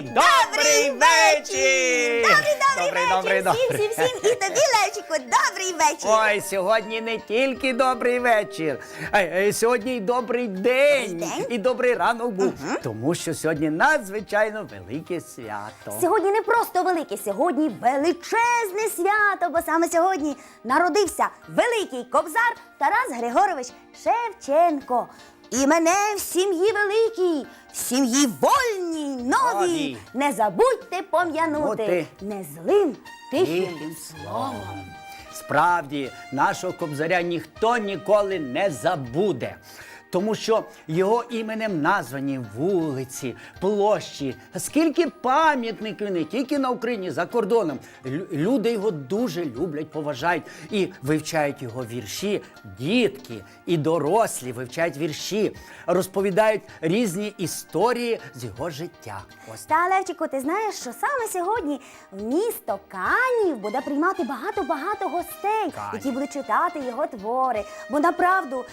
Всі добрий вечір! Добрий, добрий, вечір всім, всім, всім. І тобі, Левчику, добрий вечір. Ой, сьогодні не тільки добрий вечір, а й сьогодні й добрий день, Добрий день. і добрий ранок був. Тому що сьогодні надзвичайно велике свято. Сьогодні не просто велике, сьогодні величезне свято, бо саме сьогодні народився великий кобзар Тарас Григорович Шевченко. І мене в сім'ї великій, в сім'ї вольній, новій. Нові. Не забудьте пом'янути Бути. не злим, тихим Тихим словом. Справді, нашого кобзаря ніхто ніколи не забуде. Тому що його іменем названі вулиці, площі, скільки пам'ятників не тільки на Україні, за кордоном. Люди його дуже люблять, поважають і вивчають його вірші. Дітки і дорослі вивчають вірші, розповідають різні історії з його життя. Ось Та, Левчику, ти знаєш, що саме сьогодні в місто Канів буде приймати багато-багато гостей, Канів. які будуть читати його твори. Бо направду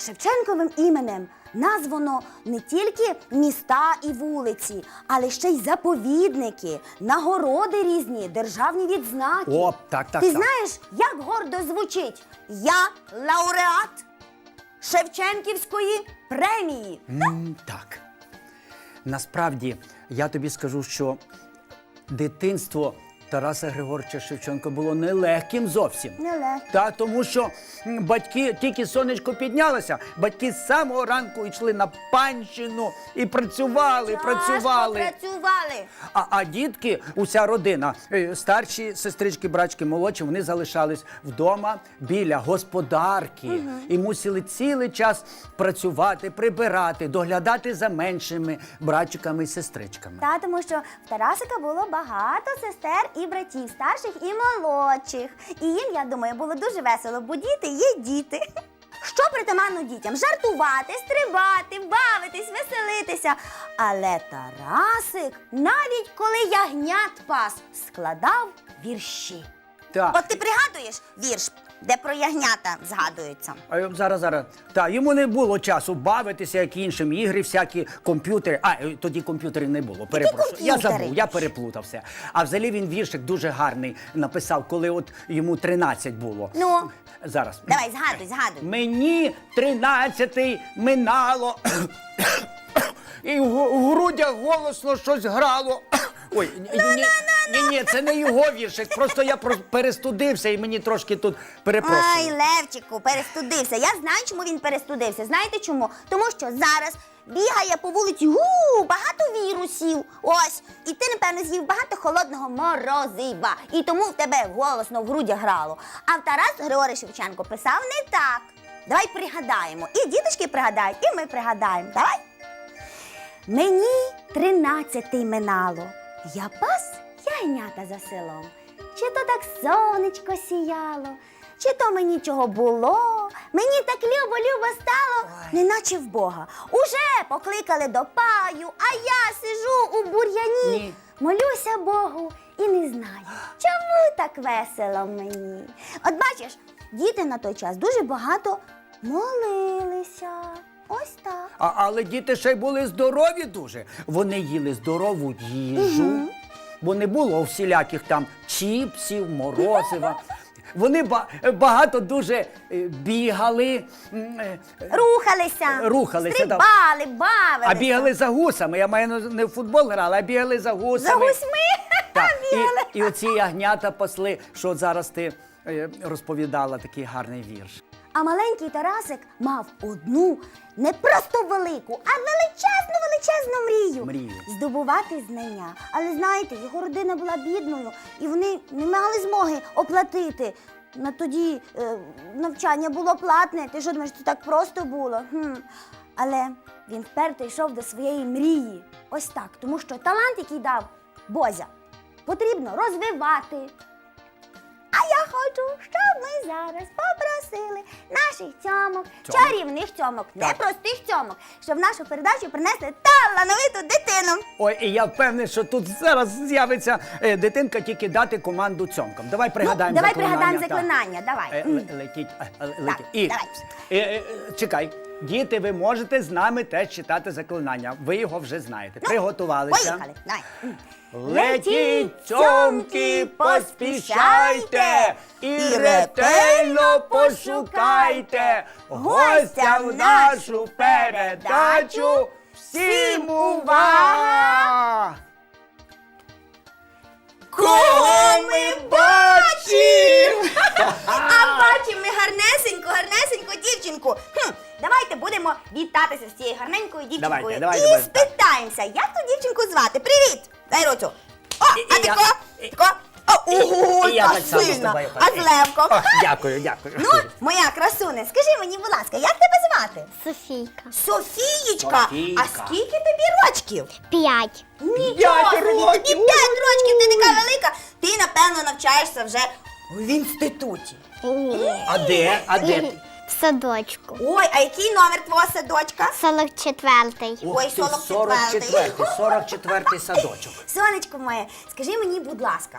Шевченковим іменем названо не тільки міста і вулиці, але ще й заповідники, нагороди різні, державні відзнаки. О, так, так, Ти так. знаєш, як гордо звучить? Я лауреат Шевченківської премії. М, Так. Насправді, я тобі скажу, що дитинство Тараса Григоровича Шевченка було нелегким зовсім. Нелегко. Та тому що м, батьки тільки сонечко піднялося, батьки з самого ранку йшли на панщину і працювали, працювали. Працювали. А, а дітки, уся родина, е, старші сестрички, брачки, молодші, вони залишались вдома біля господарки і мусили цілий час працювати, прибирати, доглядати за меншими братчиками і сестричками. Та тому що в Тарасика було багато сестер і братів, старших і молодших. І їм, я думаю, було дуже весело, бо діти є діти. Що притаманно дітям? Жартувати, стрибати, бавитись, веселитися. Але Тарасик, навіть коли ягнят пас, складав вірші. Так. От ти пригадуєш вірш, де про ягнята згадується? А я- зараз, зараз. Та йому не було часу бавитися, як іншим, ігри, всякі комп'ютери. А е, тоді комп'ютерів не було. Перепрошую. Я комп'ютери? забув, я переплутався. А взагалі він віршик дуже гарний написав, коли от йому 13 було. Ну? зараз. Давай, згадуй, згадуй. Мені тринадцятий минало. І в, в грудях голосно щось грало. Ой, ні, ні, це не його віршик. Просто я про- перестудився і мені трошки тут. Ай, Левчику, перестудився. Я знаю, чому він перестудився. Знаєте чому? Тому що зараз бігає по вулиці гу, багато вірусів. Ось. І ти, напевно, з'їв багато холодного морозива. І тому в тебе голосно в грудях грало. А в Тарас Григорій Шевченко писав не так. Давай пригадаємо. І діточки пригадають, і ми пригадаємо. Давай. Мені тринадцятий минало. Я пас ягнята за селом. Чи то так сонечко сіяло, чи то мені чого було. Мені так любо-любо стало, неначе в Бога. Уже покликали до паю, а я сижу у бур'яні. Ні. Молюся Богу і не знаю, чому так весело мені. От бачиш, діти на той час дуже багато молилися. Ось так. А, але діти ще й були здорові дуже. Вони їли здорову їжу, бо не було всіляких там чіпсів, морозива. Вони ба- багато дуже е, бігали, м, е, Рухалися, Рухалися, да. стрибали, бавилися. а бігали за гусами. Я маю на увазі, не в футбол грали, а бігали за гусами. за гусьми. Так, бігали. і, і оці ягнята пасли, що зараз ти е, розповідала такий гарний вірш. А маленький Тарасик мав одну не просто велику, а величезну величезну мрію. Мрію. здобувати знання. Але знаєте, його родина була бідною, і вони не мали змоги оплатити. На тоді е, навчання було платне. Ти що думаєш, це так просто було? Хм. Але він вперто йшов до своєї мрії. Ось так, тому що талант, який дав Бозя, потрібно розвивати. А я хочу, щоб ми зараз попросили наших цьомок, Цьомок? чарівних цьомок, не Так. простих цьомок, щоб в нашу передачу принесли талановиту дитину. Ой, і я впевнений, що тут зараз з'явиться е, дитинка тільки дати команду цьомкам. Давай пригадаємо ну, давай заклинання. пригадаємо так. заклинання, давай. Е, летіть, е, е, летіть. І, давай. е, е, чекай, Діти, ви можете з нами теж читати заклинання. Ви його вже знаєте. Приготувалися. Поїхали. Давай. Летіть, цьомки, поспішайте і ретельно пошукайте гостя в нашу передачу. Всім увага! Кого ми бачимо? А бачимо ми гарнесеньку, гарнесеньку дівчинку. Хм, давайте будемо вітатися з цією гарненькою дівчинкою. Давайте, давайте, і давайте. спитаємося, як ту дівчинку звати. Привіт! Дай руцю. О, І- а і ти я- ко? і- Ко? О, ого, І я та так само з тобою А з хочу. Левком? О, Дякую, дякую. Ну, моя красуне, скажи мені, будь ласка, як тебе звати? Софійка. Софієчка. Софійка. А скільки тобі рочків? П'ять. Нічого П'ять собі, тобі років. п'ять років, ти така велика. Ти, напевно, навчаєшся вже в інституті. Ні. А де? А де ти? Садочку. Ой, а який номер твого садочка? 44-й. Ой, ти, 44-й. 44-й, 44-й садочок. Сонечко моє, скажи мені, будь ласка,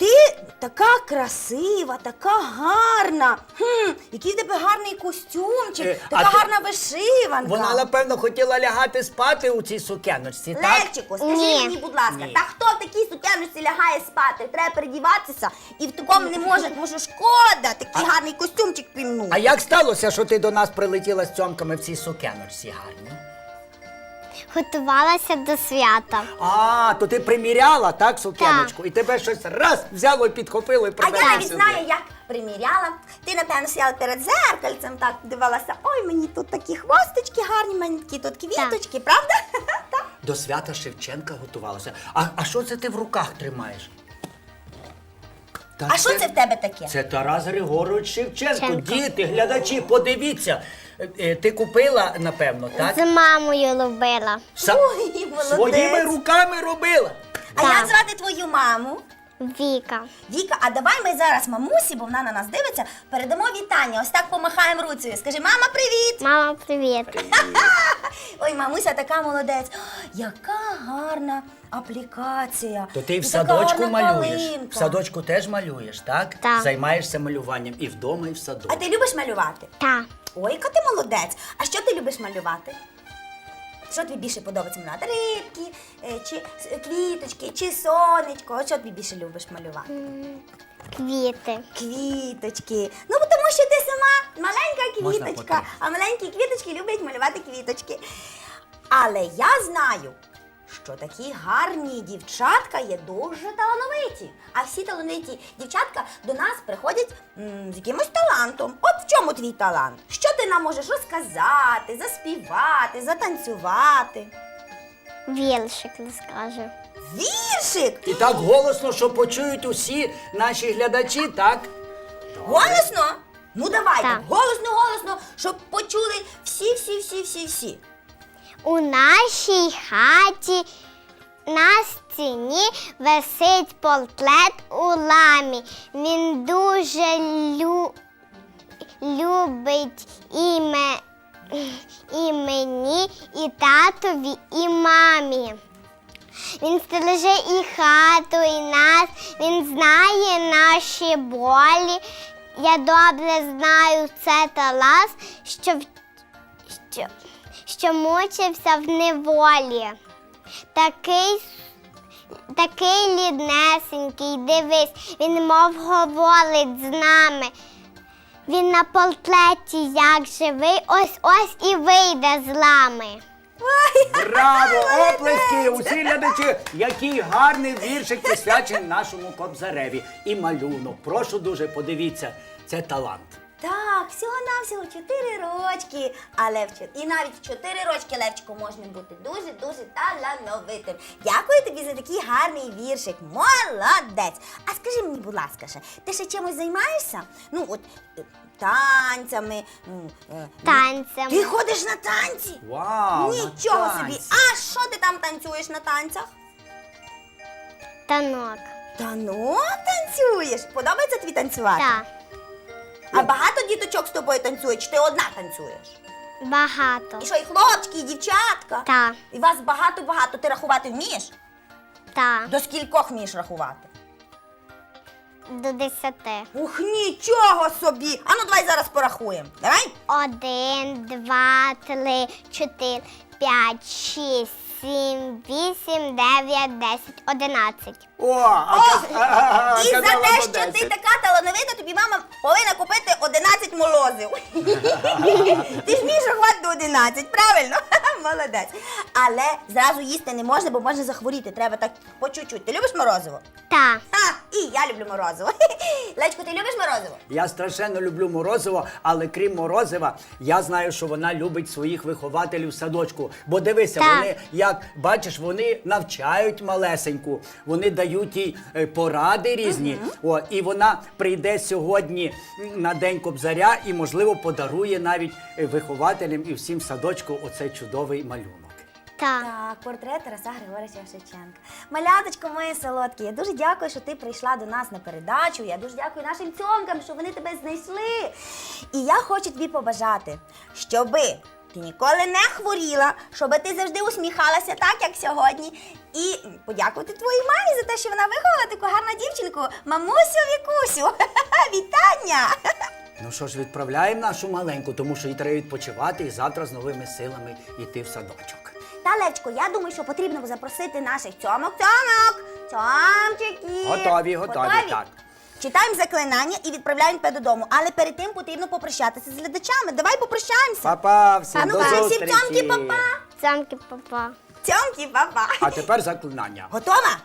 ти така красива, така гарна. Хм, який в тебе гарний костюмчик, Е, така ти- гарна вишиванка. Вона, напевно, хотіла лягати спати у цій сукеночці, так? Левчику, скажи Ні. мені, будь ласка, Ні. та хто в такій сукеночці лягає спати? Треба передіватися і в такому не може, тому що шкода, такий гарний костюмчик пімнув. А як сталося, що ти до нас прилетіла з цьомками в цій сукеночці гарній? Готувалася до свята. А, то ти приміряла, так, сукеночку? І тебе щось раз взяло і підхопило і А я навіть сюди. знаю, як приміряла. Ти, напевно, стояла перед зеркальцем, так дивилася, ой, мені тут такі хвосточки гарні, мені такі тут квіточки, правда? Так. До свята Шевченка готувалася. А, а що це ти в руках тримаєш? Та А що це в тебе таке? Це Тарас Григорович Шевченко. Шевченко. Діти, глядачі, подивіться. Е, Ти купила, напевно, так? З мамою любила. Са- Ой, молодець. Своїми руками робила. А Так. як звати твою маму? Віка. Віка, а давай ми зараз мамусі, бо вона на нас дивиться, передамо вітання. Ось так помахаємо руцею. Скажи, мама, привіт! Мама, привіт. Ой, мамуся така молодець. О, яка гарна аплікація. То ти в така садочку гарна малюєш. калинка. В садочку теж малюєш, так? Так. Займаєшся малюванням і вдома, і в садочку. А ти любиш малювати? Та. Ой, яка ти молодець. А що ти любиш малювати? Що тобі більше подобається малювати? Рибки, е, чи квіточки, чи сонечко? Що тобі більше любиш малювати? Квіти. Квіточки. Ну, тому що ти сама маленька квіточка, а маленькі квіточки люблять малювати квіточки. Але я знаю, що такі гарні дівчатка є дуже талановиті. А всі талановиті дівчатка до нас приходять м, з якимось талантом. От в чому твій талант? Що ти нам можеш розказати, заспівати, затанцювати? Віршик розкажу. Віршик! І так голосно, що почують усі наші глядачі, так? Голосно? Ну давайте, Так. голосно, голосно, щоб почули всі, всі, всі, всі, всі. У нашій хаті на стіні висить портрет у ламі. Він дуже лю... любить і, ме... і мені, і татові, і мамі. Він стереже і хату, і нас, він знає наші болі. Я добре знаю це Талас, що, що, що мучився в неволі. Такий, такий ліднесенький, дивись, він мов говорить з нами. Він на портреті як живий, ось ось і вийде з лами. Браво! Оплески! Усі глядачі! Який гарний віршик присвячений нашому кобзареві. І малюнок. Прошу дуже, подивіться, це талант. Так, всього-навсього 4 рочки. А Левчик, і навіть в 4 рочки Левчику можна бути дуже-дуже талановитим. Дякую тобі за такий гарний віршик. Молодець. А скажи мені, будь ласка, ще, ти ще чимось займаєшся? Ну, от е, танцями. е, Танцями. Ти ходиш на танці? Вау! Нічого на собі. танці. А що ти там танцюєш на танцях? Танок. Танок танцюєш. Подобається тобі танцювати? Так, А багато діточок з тобою танцюють, чи ти одна танцюєш? багато. І що, і хлопчики, і дівчатка? Так, І вас багато-багато. Ти рахувати вмієш? так. До скількох вмієш рахувати? до десяти. Ух, нічого собі! Ану, давай зараз порахуємо. Давай. Один, два, три, чотири, п'ять, шість, сім, вісім, дев'ять, десять, одинадцять. О, а, каз- а, а, а, І за казала те, по що ти така талановита, тобі мама повинна купити 11 молозів. ти ж між рахувати до 11, правильно? Молодець. Але зразу їсти не можна, бо можна захворіти. Треба так по чуть-чуть. Ти любиш морозиво? Так. І я люблю морозиво. Лечко, ти любиш морозиво? Я страшенно люблю морозиво, але крім морозива, я знаю, що вона любить своїх вихователів в садочку. Бо дивися, Так. вони, як бачиш, вони навчають малесеньку, вони дають їй е, поради різні. О, і вона прийде сьогодні м, на день кобзаря і, можливо, подарує навіть е, вихователям і всім в садочку оцей чудовий малюнок. Так. Так, портрет Тараса Григорича Шевченка. Маляточко моє солодке, я дуже дякую, що ти прийшла до нас на передачу. Я дуже дякую нашим цьомкам, що вони тебе знайшли. І я хочу тобі побажати, щоби ти ніколи не хворіла, щоби ти завжди усміхалася так, як сьогодні. І подякувати твоїй мамі за те, що вона виховала таку гарну дівчинку, мамусю Вікусю. Вітання! Ну що ж, відправляємо нашу маленьку, тому що їй треба відпочивати і завтра з новими силами йти в садочок. Та Левчко, я думаю, що потрібно запросити наших цьомок, цьомок, цьомчиків. Готові, готові, так. Читаємо заклинання і відправляємо тебе додому. Але перед тим потрібно попрощатися з глядачами. Давай попрощаємося. Па-па, всім ну до всім зустрічі. цьомки, папа. Цямки папа. Цьомки, папа. А тепер заклинання. Готова?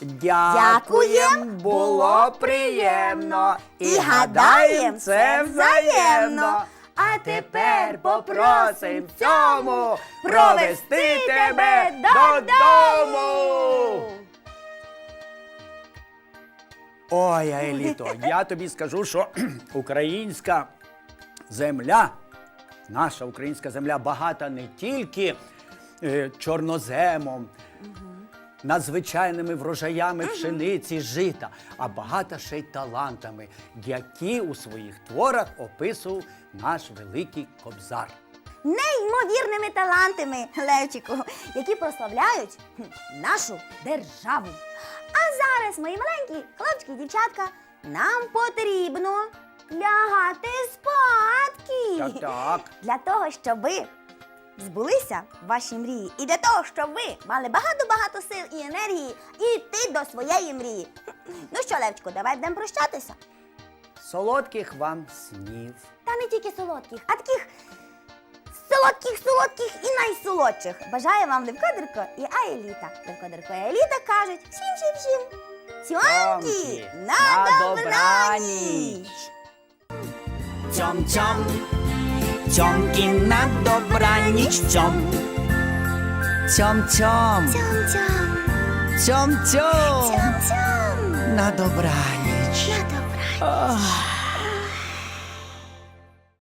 Дякуєм, було приємно. І гадаєм, це взаємно. А тепер попросим цьому провести тебе додому. Ой, Еліто, я тобі скажу, що українська земля, наша українська земля багата не тільки е, чорноземом, надзвичайними врожаями пшениці, жита, а багата ще й талантами, які у своїх творах описував наш великий кобзар. Неймовірними талантами, Левчику, які прославляють нашу державу. А зараз, мої маленькі хлопчики і дівчатка, нам потрібно лягати спадки. Так, так. Для того, щоб збулися ваші мрії. І для того, щоб ви мали багато-багато сил і енергії і йти до своєї мрії. Ну що, Левчику, давай будемо прощатися. Солодких вам снів. Та не тільки солодких, а таких солодких, солодких і найсолодших. Бажаю вам Левко Дирко і Аеліта. Левко Дирко і Аеліта кажуть всім, всім, всім. Цьомки, на, на добраніч! Цьом, цьом, цьомки на добраніч, Тьом Тьом-тьом Тьом-тьом на добраніч. На добраніч.